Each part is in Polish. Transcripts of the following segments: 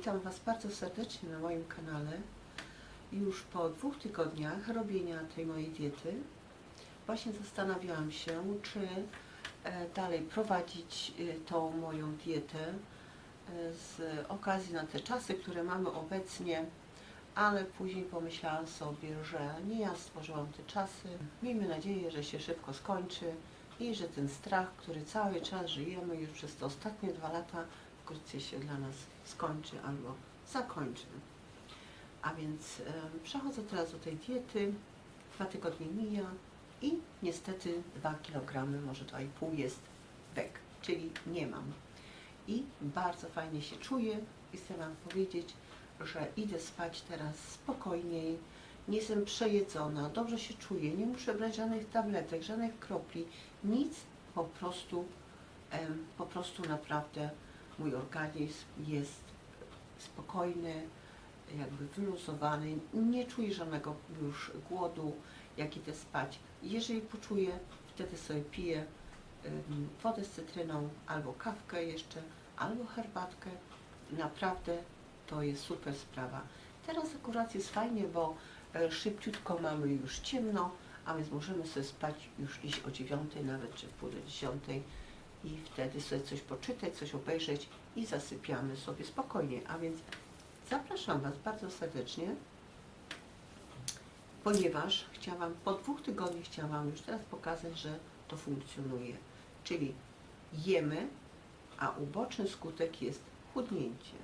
Witam Was bardzo serdecznie na moim kanale. Już po dwóch tygodniach robienia tej mojej diety właśnie zastanawiałam się, czy e, dalej prowadzić e, tą moją dietę e, z okazji na te czasy, które mamy obecnie, ale później pomyślałam sobie, że nie ja stworzyłam te czasy. Miejmy nadzieję, że się szybko skończy i że ten strach, który cały czas żyjemy już przez te ostatnie dwa lata, wkrótce się dla nas skończy albo zakończy. A więc przechodzę teraz do tej diety. Dwa tygodnie mija i niestety 2 kg, może 2,5 jest bek, czyli nie mam. I bardzo fajnie się czuję i chcę Wam powiedzieć, że idę spać teraz spokojniej, nie jestem przejedzona, dobrze się czuję, nie muszę brać żadnych tabletek, żadnych kropli, nic, po prostu, po prostu naprawdę mój organizm jest spokojny, jakby wyluzowany, nie czuję żadnego już głodu, jak idę spać. Jeżeli poczuję, wtedy sobie piję wodę z cytryną, albo kawkę jeszcze, albo herbatkę. Naprawdę to jest super sprawa. Teraz akurat jest fajnie, bo e, szybciutko mamy już ciemno, a więc możemy sobie spać już iść o dziewiątej, nawet czy w pół do dziesiątej i wtedy sobie coś poczytać, coś obejrzeć i zasypiamy sobie spokojnie. A więc zapraszam Was bardzo serdecznie, ponieważ chciałam, po dwóch tygodniach chciałam już teraz pokazać, że to funkcjonuje. Czyli jemy, a uboczny skutek jest chudnięcie.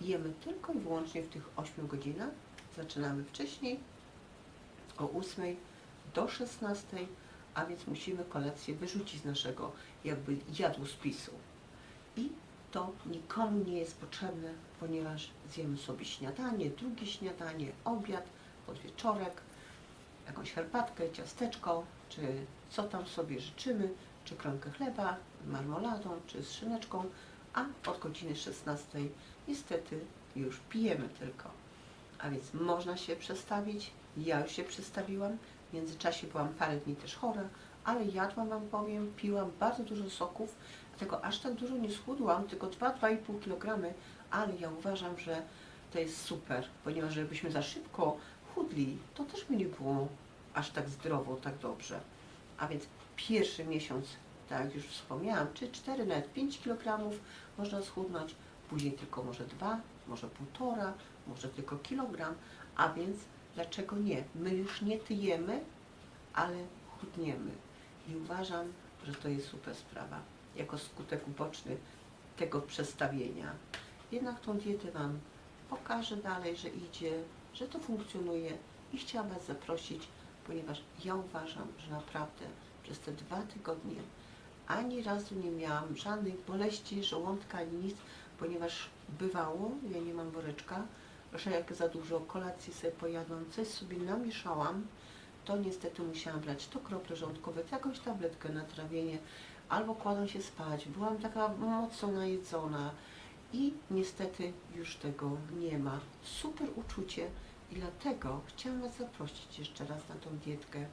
Jemy tylko i wyłącznie w tych 8 godzinach. Zaczynamy wcześniej, o 8 do 16, a więc musimy kolację wyrzucić z naszego jakby jadłospisu. I to nikomu nie jest potrzebne, ponieważ zjemy sobie śniadanie, drugie śniadanie, obiad, podwieczorek, jakąś herbatkę, ciasteczko, czy co tam sobie życzymy, czy kromkę chleba marmoladą, czy z szyneczką, a od godziny 16 niestety już pijemy tylko. A więc można się przestawić. Ja już się przestawiłam. W międzyczasie byłam parę dni też chora, ale jadłam, wam powiem, piłam bardzo dużo soków, dlatego aż tak dużo nie schudłam, tylko 2-2,5 kg, ale ja uważam, że to jest super, ponieważ żebyśmy za szybko chudli, to też by nie było aż tak zdrowo, tak dobrze. A więc pierwszy miesiąc, tak jak już wspomniałam, czy 4, nawet 5 kg można schudnąć, później tylko może 2, może półtora, może tylko kilogram, a więc dlaczego nie? My już nie tyjemy, ale chudniemy. I uważam, że to jest super sprawa, jako skutek uboczny tego przestawienia. Jednak tą dietę Wam pokażę dalej, że idzie, że to funkcjonuje i chciałam Was zaprosić, ponieważ ja uważam, że naprawdę przez te dwa tygodnie ani razu nie miałam żadnych boleści żołądka ani nic, ponieważ bywało, ja nie mam woreczka, że jak za dużo kolacji sobie pojadłam, coś sobie namieszałam, to niestety musiałam brać to krople żołądkowe, jakąś tabletkę na trawienie, albo kładłam się spać. Byłam taka mocno najedzona i niestety już tego nie ma. Super uczucie i dlatego chciałam Was zaprosić jeszcze raz na tą dietkę.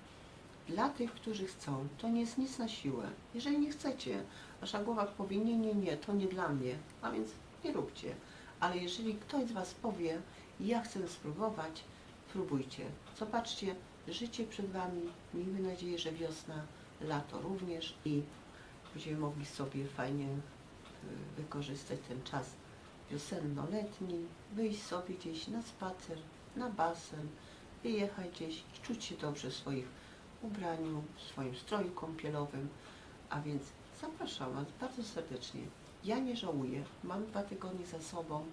Dla tych, którzy chcą, to nie jest nic na siłę. Jeżeli nie chcecie, Wasza głowa powie, nie, nie, nie, to nie dla mnie, a więc nie róbcie. Ale jeżeli ktoś z Was powie, ja chcę spróbować, próbujcie. Zobaczcie, życie przed Wami, miejmy nadzieję, że wiosna, lato również i będziemy mogli sobie fajnie y, wykorzystać ten czas wiosenno-letni, wyjść sobie gdzieś na spacer, na basen, wyjechać gdzieś i czuć się dobrze w swoich ubraniu, w swoim stroju kąpielowym. A więc zapraszam Was bardzo serdecznie. Ja nie żałuję, mam dwa tygodnie za sobą,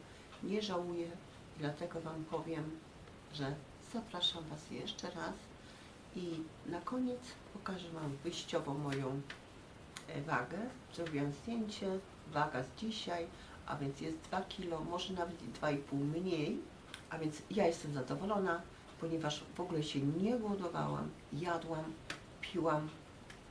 nie żałuję. Dlatego Wam powiem, że zapraszam Was jeszcze raz. I na koniec pokażę Wam wyjściowo moją e, wagę. Zrobiłam zdjęcie, waga z dzisiaj, a więc jest 2 kg, może nawet i 2,5 mniej, a więc ja jestem zadowolona, ponieważ w ogóle się nie głodowałam, jadłam, piłam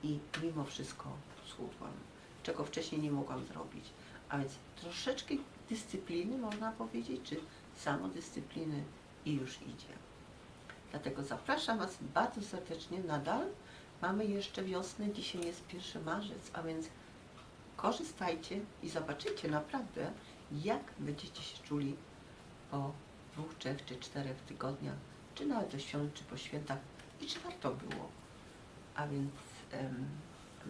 i mimo wszystko schudłam, czego wcześniej nie mogłam zrobić. A więc troszeczkę dyscypliny, można powiedzieć, czy samodyscypliny i już idzie. Dlatego zapraszam Was bardzo serdecznie nadal. Mamy jeszcze wiosnę, dzisiaj jest 1 marzec, a więc korzystajcie i zobaczycie naprawdę, jak będziecie się czuli po dwóch, trzech czy czterech tygodniach, czy nawet do świąt, czy po świętach i czy warto było. A więc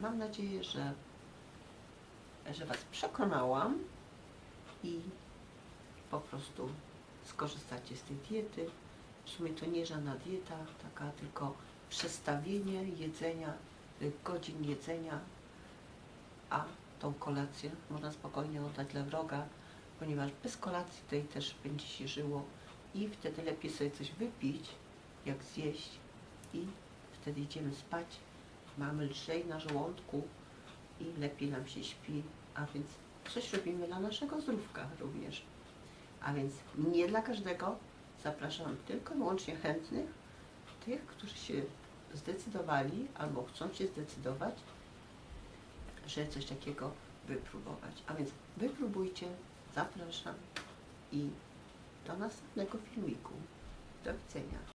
mam nadzieję, że, że Was przekonałam i po prostu skorzystacie z tej diety. W sumie to nie żadna dieta, taka tylko przestawienie jedzenia, y, godzin jedzenia, a tą kolację można spokojnie oddać dla wroga, ponieważ bez kolacji tej też będzie się żyło i wtedy lepiej sobie coś wypić, jak zjeść i wtedy idziemy spać, mamy lżej na żołądku i lepiej nam się śpi, a więc coś robimy dla naszego zdrówka również. A więc nie dla każdego, zapraszam tylko wyłącznie chętnych, tych, którzy się zdecydowali albo chcą się zdecydować, że coś takiego wypróbować. A więc wypróbujcie, zapraszam i do następnego filmiku. Do widzenia.